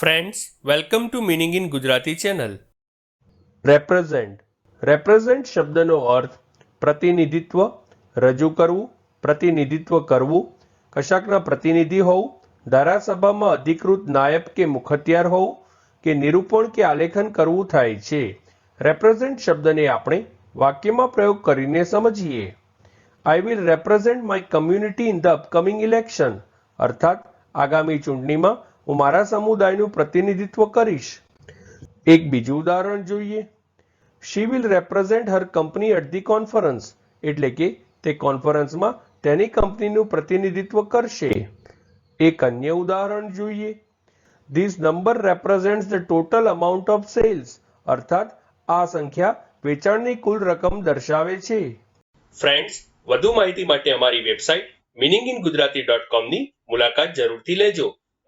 Friends welcome to meaning in Gujarati channel represent represent શબ્દનો અર્થ પ્રતિનિધિત્વ, રજૂ કરવું, પ્રતિનિધિત્વ કરવું. કશાકના પ્રતિનિધિ હોવું ધારાસભામાં અધિકૃત નાયબ કે મુખત્યાર હોવું કે નિરૂપણ કે આલેખન કરવું થાય છે. રેપ્રેઝન્ટ શબ્દને આપણે વાક્યમાં પ્રયોગ કરીને સમજીએ. I will represent my community in the upcoming election અર્થાત આગામી ચૂંટણીમાં હું મારા સમુદાયનું પ્રતિનિધિત્વ કરીશ. એક બીજું ઉદાહરણ જોઈએ. She will represent her company at the conference એટલે કે તે કોન્ફરન્સમાં તેની કંપનીનું પ્રતિનિધિત્વ કરશે. એક અન્ય ઉદાહરણ જોઈએ. This number represent the total amount of sales અર્થાત આ સંખ્યા વેચાણની કુલ રકમ દર્શાવે છે. ફ્રેન્ડ્સ વધુ માહિતી માટે અમારી website meaning in Gujarati dot કોમની મુલાકાત જરૂરથી લેજો.